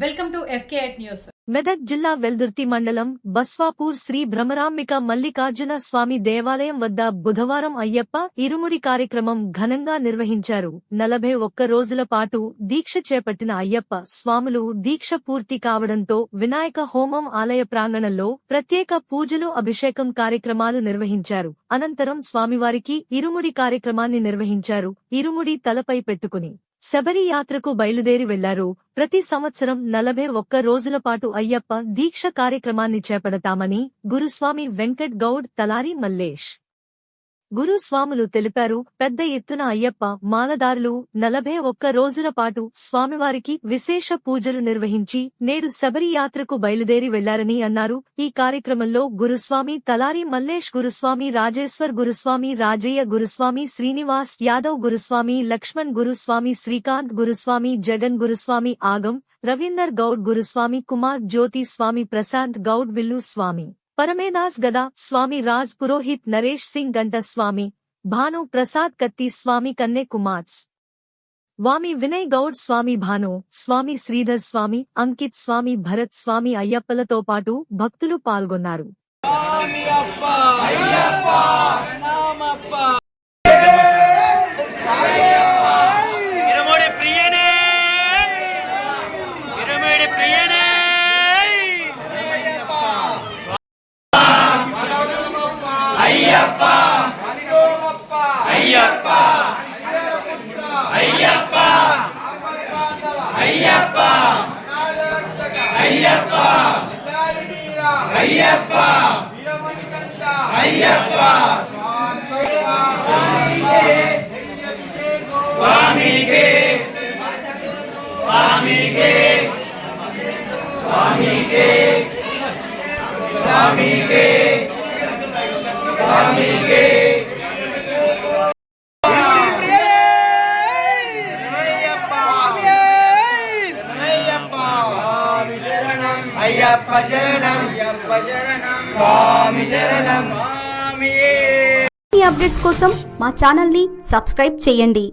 Fake news. Medak జిల్లా వెల్దుర్తి మండలం బస్వాపూర్ శ్రీ భ్రమరాంబిక మల్లికార్జున స్వామి దేవాలయం వద్ద బుధవారం అయ్యప్ప ఇరుముడి కార్యక్రమం ఘనంగా నిర్వహించారు. నలభై ఒక్క రోజుల పాటు దీక్ష చేపట్టిన అయ్యప్ప స్వాములు దీక్ష పూర్తి కావడంతో వినాయక హోమం ఆలయ ప్రాంగణంలో ప్రత్యేక పూజలు అభిషేకం కార్యక్రమాలు నిర్వహించారు. అనంతరం స్వామివారికి ఇరుముడి కార్యక్రమాన్ని నిర్వహించారు. ఇరుముడి తలపై పెట్టుకుని శబరియాత్రకు బయలుదేరి వెళ్ళారు. ప్రతి సంవత్సరం నలభై ఒక్క రోజుల పాటు అయ్యప్ప దీక్ష కార్యక్రమాన్ని చేపడతామని గురుస్వామి వెంకట్ గౌడ్ తలారి మల్లేష్ గురుస్వాములు తెలిపారు పెద్ద ఎత్తున అయ్యప్ప మాలదారులు నలభై ఒక్క రోజుల పాటు స్వామివారికి విశేష పూజలు నిర్వహించి నేడు శబరి యాత్రకు బయలుదేరి వెళ్ళారని అన్నారు. ఈ కార్యక్రమంలో గురుస్వామి తలారి మల్లేష్ గురుస్వామి రాజేశ్వర్ గురుస్వామి రాజయ్య గురుస్వామి శ్రీనివాస్ యాదవ్ గురుస్వామి లక్ష్మణ్ గురుస్వామి శ్రీకాంత్ గురుస్వామి జగన్ గురుస్వామి ఆగం రవీందర్ గౌడ్ గురుస్వామి కుమార్ జ్యోతి స్వామి ప్రశాంత్ గౌడ్ విల్లు స్వామి. పరమేదాస్ గదా స్వామి రాజ్ పురోహిత్ నరేష్ సింగ్ గంట స్వామి భాను ప్రసాద్ కత్తి స్వామి కన్నె కుమార్స్. వామి వినయ్ గౌడ్ స్వామి భాను స్వామి శ్రీధర్ స్వామి అంకిత్ స్వామి భరత్ స్వామి అయ్యప్పలతో పాటు భక్తులు పాల్గొన్నారు స్వామి అప్ప అయ్యప్ప నామప్ప ఇరముడి ప్రియనే ఇరముడి ప్రియనే అయ్యప్ప! అయ్యప్ప! అయ్యప్ప! అయ్యప్ప! అయ్యప్ప! అయ్యప్ప! అయ్యప్ప! స్వామికే! స్వామికే! స్వామికే! స్వామికే! అయ్యప్ప శరణం. అయ్యప్ప శరణం స్వామి శరణం. స్వామి అప్డేట్స్ కోసం మా ఛానల్ని సబ్స్క్రైబ్ చేయండి.